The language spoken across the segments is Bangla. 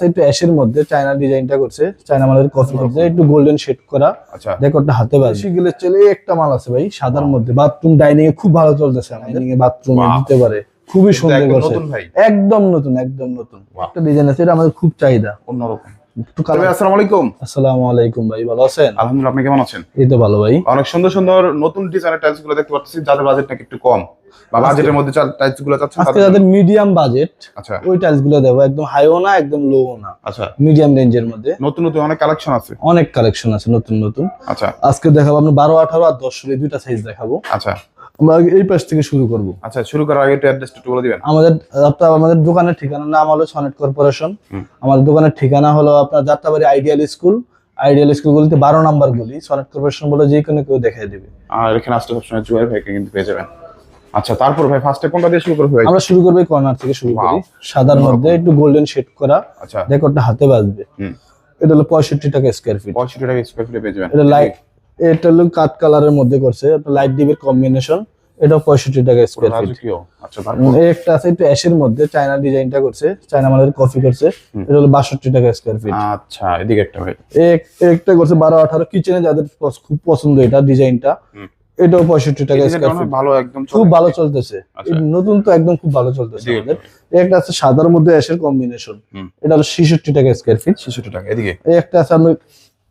আছে একটু অ্যাশের মধ্যে চায়না ডিজাইনটা করছে চায়না মালের কফি করছে একটু গোল্ডেন শেড করা আচ্ছা। ডেকোরটা হাতে চলে একটা মাল আছে ভাই সাদার মধ্যে। বাথরুম ডাইনিং এ খুব ভালো চলতেছে। ডাইনিং এ বাথরুমে দিতে পারে। খুবই সুন্দর করছে। একদম নতুন একদম নতুন। একটা ডিজাইন আছে এটা আমাদের খুব চাহিদা। অন্যরকম। আসসালামু আলাইকুম। আসসালামু আলাইকুম ভাই ভালো আছেন? আলহামদুলিল্লাহ আপনি কেমন আছেন? এই তো ভালো ভাই। অনেক সুন্দর সুন্দর নতুন ডিজাইনের টাইলসগুলো দেখতে পাচ্ছি যাদের বাজেট নাকি একটু কম। বা বাজেটের মধ্যে টাইলসগুলো চাচ্ছেন আজকে যাদের মিডিয়াম বাজেট আচ্ছা। ওই টাইলসগুলো দেবো। একদম হাইও না একদম লো না। আচ্ছা। মিডিয়াম রেঞ্জের মধ্যে। নতুন নতুন অনেক কালেকশন আছে? অনেক কালেকশন আছে নতুন নতুন। আচ্ছা। আজকে দেখাবো আমরা বারো আঠারো আর দশ ষোলো এই দুইটা সাইজ দেখাবো। আচ্ছা। আমরা এই পাশ থেকে শুরু করব। আচ্ছা শুরু করার আগে একটু অ্যাড্রেসটা একটু বলে দিবেন। আমাদের আপনার আমাদের দোকানের ঠিকানার নাম হলো সনেট কর্পোরেশন আমাদের দোকানের ঠিকানা হলো আপনার Jatrabari ideal school ideal school গুলিতে বারো নাম্বার গুলি। সনেট কর্পোরেশন বলে যে কোনো কেউ দেখাই দিবে। আর এখানে আসতে সবসময় জুয়েল ভাইকে কিন্তু পেয়ে যাবেন। আচ্ছা তারপর ভাই ফার্স্টে কোনটা দিয়ে শুরু করবে আমরা শুরু করব কর্নার থেকে শুরু করি। সাদার মধ্যে একটু গোল্ডেন শেড করা। আচ্ছা। ডেকোরটা হাতে বাজবে। হুম। এটা হলো পঁয়ষট্টি টাকা স্কোয়ার ফিট পঁয়ষট্টি টাকা স্কোয়ার ফিটে পেয়ে যাবেন। এটা লাইট এটা হলো কাঠ কালারের মধ্যে করছে। লাইট ডিবের কম্বিনেশন এটা পঁয়ষট্টি টাকা পুরো স্কোয়ার ফিট আচ্ছা তারপর? একটা আছে একটু অ্যাশের মধ্যে। চায়না ডিজাইনটা করছে। চায়না মালের কফি করছে। এটা হলো বাষট্টি টাকা স্কোয়ার ফিট আচ্ছা এদিকে একটা ভাই। এক একটা করছে বারো আঠারো। কিচেনে যাদের খুব পছন্দ এটা ডিজাইনটা। এটাও পঁয়ষট্টি টাকা স্কোয়ার ডিজাইনটা ফিট ভালো একদম খুব ভালো চলতেছে। আচ্ছা। নতুন তো একদম খুব ভালো চলতেছে আমাদের। একটা আছে সাদার মধ্যে অ্যাশের কম্বিনেশন এটা হলো ছেষট্টি টাকা স্কোয়ার ফিট ছেষট্টি টাকা এদিকে। এই একটা আছে আপনার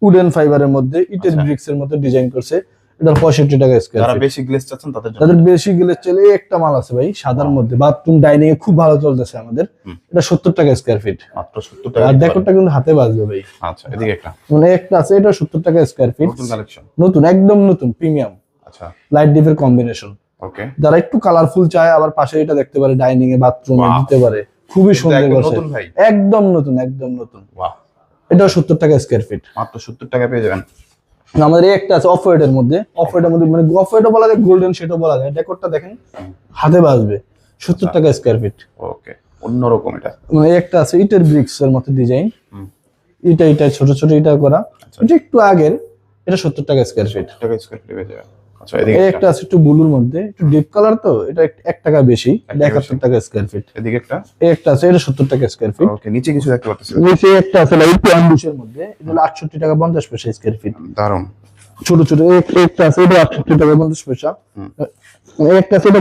উডেন ফাইবারের মধ্যে ইটের আচ্ছা। ব্রিক্স এর মধ্যে ডিজাইন করছে। এটা পঁয়ষট্টি টাকা স্কোয়ার যারা বেশি গ্লেস চাচ্ছেন তাদের জন্য। তাদের বেশি গেলে চলে একটা মাল আছে ভাই সাদার মধ্যে। বাথরুম ডাইনিং এ খুব ভালো চলতেছে আমাদের। এটা সত্তর টাকা স্কোয়ার ফিট মাত্র সত্তর টাকা আর ডেকোরটা কিন্তু হাতে বাজবে ভাই। আচ্ছা এদিকে একটা। মানে একটা আছে এটা সত্তর টাকা স্কোয়ার ফিট নতুন কালেকশন নতুন একদম নতুন প্রিমিয়াম আচ্ছা। লাইট ডিপের কম্বিনেশন ওকে যারা একটু কালারফুল চায় আবার পাশে এটা দেখতে পারে ডাইনিং এ বাথরুমে. দিতে পারে। খুবই সুন্দর একদম নতুন ভাই। একদম নতুন একদম নতুন। বাহ। এটাও সত্তর টাকা স্কোয়ার ফিট মাত্র সত্তর টাকা পেয়ে যাবেন। আমাদের এই একটা আছে অফ এর মধ্যে। অফ এর মধ্যে মানে অফ হোয়াইটও বলা যায় গোল্ডেন সেটাও বলা যায়। ডেকোরটা দেখেন হাতে বাজবে। সত্তর আচ্ছা। টাকা স্কোয়ার ফিট ওকে অন্যরকম এটা। মানে এই একটা আছে ইটের ব্রিক্স এর মতো ডিজাইন। ইটা ইটা ছোট ছোট ইটা করা। আচ্ছা। এটা একটু আগের এটা সত্তর টাকা স্কোয়ার ফিট টাকা স্কোয়ার ফিট পেয়ে যাবেন। আচ্ছা এদিকে একটা। একটা আছে একটু ব্লুর মধ্যে একটু ডিপ কালার তো এটা এক- এক টাকা বেশি এটা টাকা একাত্তর স্কোয়ার ফিট এদিকে একটা। এই একটা আছে এটা সত্তর টাকা স্কোয়ার ফিট ওকে নিচে কিছু দেখতে পাচ্ছি। নিচে একটা আছে লাইট অ্যাম্বুশের মধ্যে এটা হলো আটষট্টি টাকা পঞ্চাশ পয়সা স্কোয়ার ফিট দারুণ ছোট ছোট একটা আছে এটা টাকা পয়সা। একটা আছে এটা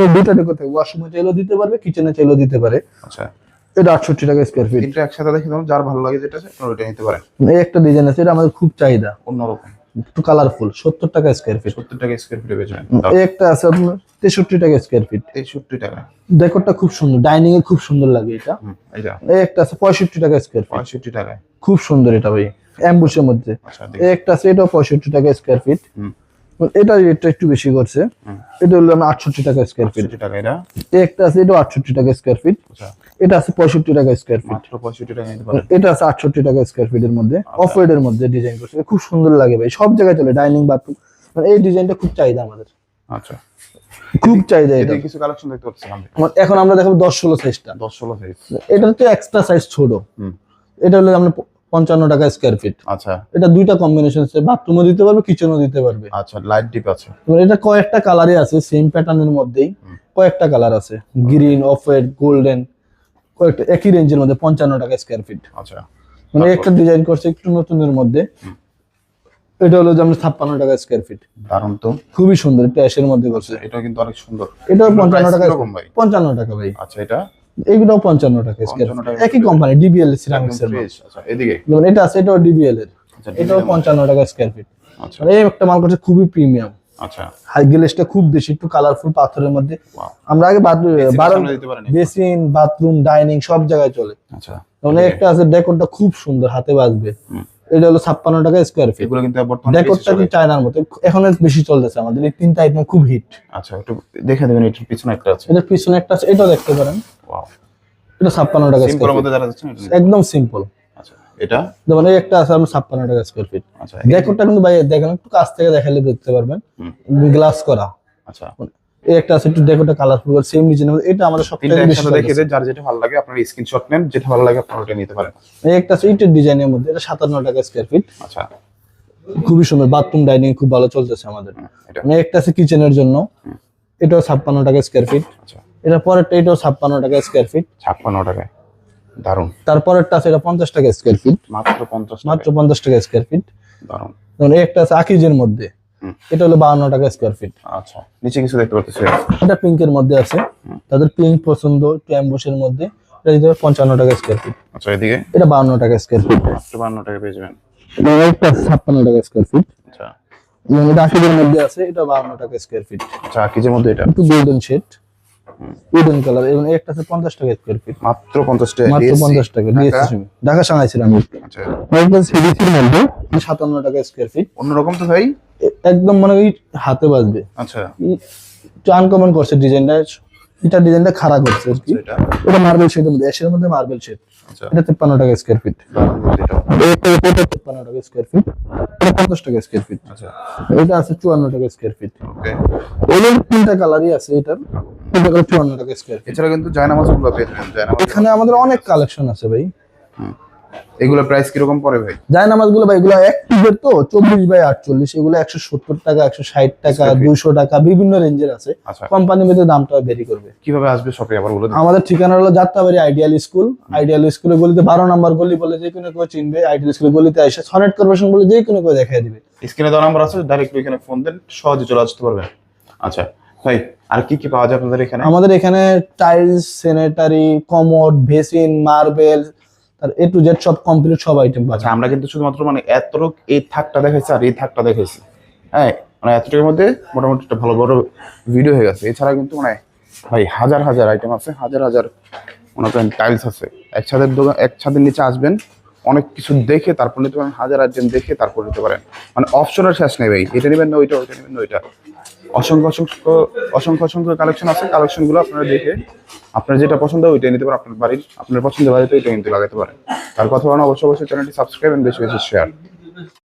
থাকে ওয়াশরুমে চাইলেও দিতে পারবে কিচেনে চাইলেও দিতে পারে। আচ্ছা। এটা আটষট্টি টাকা স্কোয়ার ফিট তিনটা একসাথে দেখে যার ভালো লাগে যেটা ওইটা নিতে পারেন একটা ডিজাইন আছে এটা আমাদের খুব চাহিদা। অন্যরকম। একটু কালারফুল সত্তর টাকা স্কোয়ার ফিট সত্তর টাকা স্কোয়ার ফিটে এই একটা আছে আপনার তেষট্টি টাকা স্কোয়ার ফিট তেষট্টি টাকা। ডেকোরটা খুব সুন্দর ডাইনিং এ খুব সুন্দর লাগে এটা। এই একটা আছে পঁয়ষট্টি টাকা স্কোয়ার ফিট পঁয়ষট্টি টাকায়। খুব সুন্দর এটা ভাই অ্যাম্বুশের মধ্যে। আচ্ছা এই একটা আছে এটাও পঁয়ষট্টি টাকা স্কোয়ার ফিট এটা রেটটা একটু বেশি করছে। এটা হলো আটষট্টি টাকা স্কোয়ার ফিট টাকা এটা? একটা আছে এটাও আটষট্টি টাকা স্কোয়ার ফিট আচ্ছা। এটা আছে পঁয়ষট্টি টাকা স্কোয়ার ফিট মাত্র পঁয়ষট্টি টাকা এটা আছে আটষট্টি টাকা স্কোয়ার ফিটের মধ্যে। অফ এর মধ্যে ডিজাইন করছে। খুব সুন্দর লাগে ভাই। সব জায়গায় চলে। ডাইনিং বাথরুম মানে এই ডিজাইনটা খুব চাহিদা আমাদের। আচ্ছা। খুব চাহিদা এটা। কিছু কালেকশন দেখতে পাচ্ছি এখন আমরা দেখাবো দশ ষোলো সাইজটা দশ ষোলো সাইজ এটা হচ্ছে এক্সট্রা সাইজ ছোট। হুম। এটা হলো আমরা পঞ্চান্ন টাকা স্কোয়ার ফিট আচ্ছা। এটা দুইটা কম্বিনেশন আছে। বাথরুমও দিতে পারবে কিচেনও দিতে পারবে। আচ্ছা লাইট ডিপ আছে। এটা কয়েকটা কালারই আছে সেম প্যাটার্নের মধ্যেই কয়েকটা কালার আছে। গ্রিন অফ হোয়াইট গোল্ডেন কয়েকটা একই রেঞ্জের মধ্যে পঞ্চান্ন টাকা স্কোয়ার ফিট আচ্ছা। মানে একটা ডিজাইন করছে একটু নতুনের মধ্যে। এটা হলো যেমন ছাপ্পান্ন টাকা স্কোয়ার ফিট দারুণ তো। খুবই সুন্দর এটা অ্যাশের মধ্যে করছে। এটাও কিন্তু অনেক সুন্দর। এটাও পঞ্চান্ন টাকা পঞ্চান্ন টাকা ভাই। আচ্ছা এটা? এগুলোও পঞ্চান্ন টাকা স্কোয়ার 55 টাকা একই কোম্পানি ডিবিএল সিরামিক্স এর আচ্ছা এদিকে? এটা আছে এটাও ডিবিএল এর। আচ্ছা এটাও পঞ্চান্ন টাকা স্কোয়ার ফিট আচ্ছা। এই একটা মাল করছে খুবই প্রিমিয়াম আচ্ছা। হাই গ্লেসটা খুব বেশি একটু কালারফুল পাথরের মধ্যে। আমরা আগে বাথরুম বেসিন বাথরুম ডাইনিং সব জায়গায় চলে। আচ্ছা। একটা আছে ডেকোরটা খুব সুন্দর হাতে বাজবে। এটা হলো ছাপ্পান্ন টাকা স্কোয়ার ফিট এগুলো কিন্তু বর্তমানে ডেকোরটা কি চায়নার মতো? এখন বেশি চলতেছে আমাদের। এই তিনটা আইটেম খুব হিট আচ্ছা একটু দেখে দেবেন এটার পিছনে একটা আছে। এটার পিছনে একটা আছে এটাও দেখতে পারেন। ওয়াও এটা ছাপ্পান্ন টাকা স্কোয়ার মধ্যে যারা। একদম সিম্পল এটা? এই একটা আছে আপনার ছাপ্পান্ন টাকা স্কোয়ার ফিট আচ্ছা ডেকোরটা কিন্তু ভাই দেখেন একটু কাছ থেকে দেখালে দেখতে পারবেন। গ্লাস করা। আচ্ছা। এই একটা আছে একটু ডেকোরটা কালারফুল সেম ডিজাইনের মধ্যে এটা আমাদের তিনটা সবথেকে একসাথে দেখে দেন যার যেটা ভালো লাগে আপনার স্ক্রিনশট নেন যেটা ভালো লাগে আপনারা ওটা নিতে পারেন। এই একটা আছে ইটের ডিজাইনের মধ্যে এটা সাতান্ন টাকা স্কোয়ার ফিট আচ্ছা। খুবই সুন্দর বাথরুম ডাইনিং খুব ভালো চলতেছে আমাদের। এটা। মানে একটা আছে কিচেনের জন্য। এটাও ছাপ্পান্ন টাকা স্কোয়ার ফিট আচ্ছা। এটা পরেরটা এটাও ছাপ্পান্ন টাকা স্কোয়ার ফিট ছাপ্পান্ন টাকায়। দারুণ তারপরেরটা আছে এটা পঞ্চাশ টাকা স্কোয়ার ফিট মাত্র পঞ্চাশ মাত্র পঞ্চাশ টাকা স্কোয়ার ফিট দারুণ যেমন একটা আছে আকিজের মধ্যে। এটা হলো বাউন্ন টাকা স্কোয়ার ফিট আচ্ছা নিচে কিছু দেখতে পাচ্ছি এটা পিঙ্কের মধ্যে আছে। তাদের পিঙ্ক পছন্দ একটু অ্যাম্বুসের মধ্যে। এটা দিতে হবে পঞ্চান্ন টাকা স্কোয়ার ফিট আচ্ছা এদিকে? এটা বাউন্ন টাকা স্কোয়ার ফিট বান্ন টাকা পেয়ে যাবেন। এটা ছাপ্পান্ন টাকা স্কোয়ার ফিট আচ্ছা। এটা আশিদের মধ্যে আছে এটা বাউন্ন টাকা স্কোয়ার ফিট আচ্ছা কিজের মধ্যে এটা? একটু গোল্ডেন শেড উডেন কালার এবং একটা আছে পঞ্চাশ টাকা স্কোয়ার ফিট মাত্র পঞ্চাশ টাকা মাত্র পঞ্চাশ টাকা ঢাকা। সাংহাই ছিলাম। আচ্ছা। সিডিসির মধ্যে? সাতান্ন টাকা স্কোয়ার ফিট অন্যরকম তো ভাই? একদম মানে ওই হাতে বাজবে। আচ্ছা। আনকমন করছে ডিজাইনটা এটা ডিজাইনটা খারাপ করছে আর কি। এটা? এটা মার্বেল শেডের মধ্যে অ্যাশের মধ্যে মার্বেল শেড আচ্ছা। এটা তিপ্পান্ন টাকা স্কোয়ার ফিট এটা এটা তিপ্পান্ন টাকা স্কোয়ার ফিট এটা পঞ্চাশ টাকা স্কোয়ার ফিট আচ্ছা। এটা আছে চুয়ান্ন টাকা স্কোয়ার ফিট ওকে। এগুলোর তিনটা কালারই আছে এটার। তিনটা কালার চুয়ান্ন টাকা স্কোয়ার ফিট এছাড়া কিন্তু জায়নামাজগুলো পেয়ে যাবেন জায়নামাজ এখানে আমাদের অনেক কালেকশন আছে ভাই। এগুলো প্রাইস কীরকম পড়ে ভাই? যায় নামাজগুলো ভাই এগুলো এক তো চব্বিশ বাই আটচল্লিশ এগুলো একশো সত্তর টাকা একশো ষাট টাকা দুশো টাকা বিভিন্ন রেঞ্জের আছে। আচ্ছা। কোম্পানি ভেদে দামটা ভেরি করবে। কীভাবে আসবে শপে আবার বলে আমাদের ঠিকানা হলো যাত্রাবাড়ি আইডিয়াল স্কুল আইডিয়াল স্কুলে গলিতে বারো নম্বর গলি বলে যে কোনো কেউ চিনবে। আইডিয়াল স্কুলে গলিতে এসে সনেট কর্পোরেশন বলে যে কোনো কেউ দেখাই দিবে। স্ক্রিনে দেওয়া নাম্বার আছে ডাইরেক্ট এখানে ফোন দেন সহজে চলে আসতে পারবেন আচ্ছা ভাই আর কি কি পাওয়া যায় আপনাদের এখানে? আমাদের এখানে tiles sanitary commode basin marble তার এ টু জেড সব কমপ্লিট সব আইটেম পাওয়া আচ্ছা আমরা কিন্তু শুধুমাত্র মানে এতটুক এই থাকটা দেখাইছি আর এই থাকটা দেখাইছি। হ্যাঁ মানে এতটুকুর মধ্যে মোটামুটি একটা ভালো বড় ভিডিও হয়ে গেছে। এছাড়া কিন্তু মানে ভাই হাজার হাজার আইটেম আছে, হাজার হাজার মনে টাইলস আছে। এক ছাদের দোকান এক ছাদের নিচে আসবেন, অনেক কিছু দেখে তারপর নিতে পারেন, হাজার আইটেম দেখে তারপর নিতে পারেন। মানে অপশনের শেষ নেই ভাই, এটা নেবেন না, ওইটা ওইটা নেবেন না, ওইটা। অসংখ্য অসংখ্য অসংখ্য অসংখ্য কালেকশন আছে। কালেকশনগুলো আপনারা দেখে আপনার যেটা পছন্দ হয় ওইটাই নিতে পারেন। আপনার বাড়ির, আপনার পছন্দের বাড়িতে ওইটা কিন্তু লাগাতে পারেন। তার কথা বলেন অবশ্যই অবশ্যই চ্যানেলটি সাবস্ক্রাইব বেশি বেশি শেয়ার